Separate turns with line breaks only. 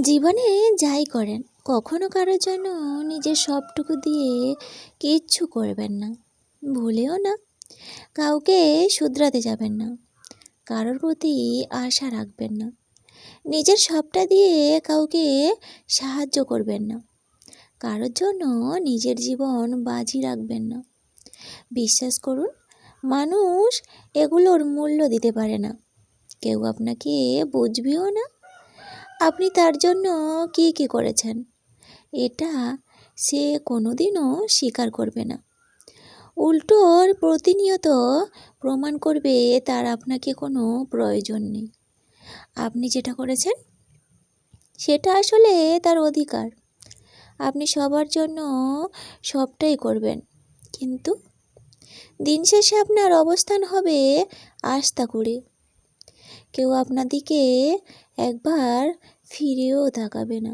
জীবনে যাই করেন, কখনো কারোর জন্য নিজের সবটুকু দিয়ে কিচ্ছু করবেন না। ভুলেও না। কাউকে শুধরাতে যাবেন না। কারোর প্রতি আশা রাখবেন না। নিজের সবটা দিয়ে কাউকে সাহায্য করবেন না। কারোর জন্য নিজের জীবন বাজি রাখবেন না। বিশ্বাস করুন, মানুষ এগুলোর মূল্য দিতে পারে না। কেউ আপনাকে বুঝবেও না। আপনি তার জন্য কী কী করেছেন? এটা সে কোনোদিনও স্বীকার করবে না। উল্টোর প্রতিনিয়ত প্রমাণ করবে তার আপনাকে কোনো প্রয়োজন নেই। আপনি যেটা করেছেন, সেটা আসলে তার অধিকার। আপনি সবার জন্য সবটাই করবেন, কিন্তু দিন শেষে আপনার অবস্থান হবে আস্থা করে কেউ আপনাদিকে একবার ফিরেও তাকাবে না।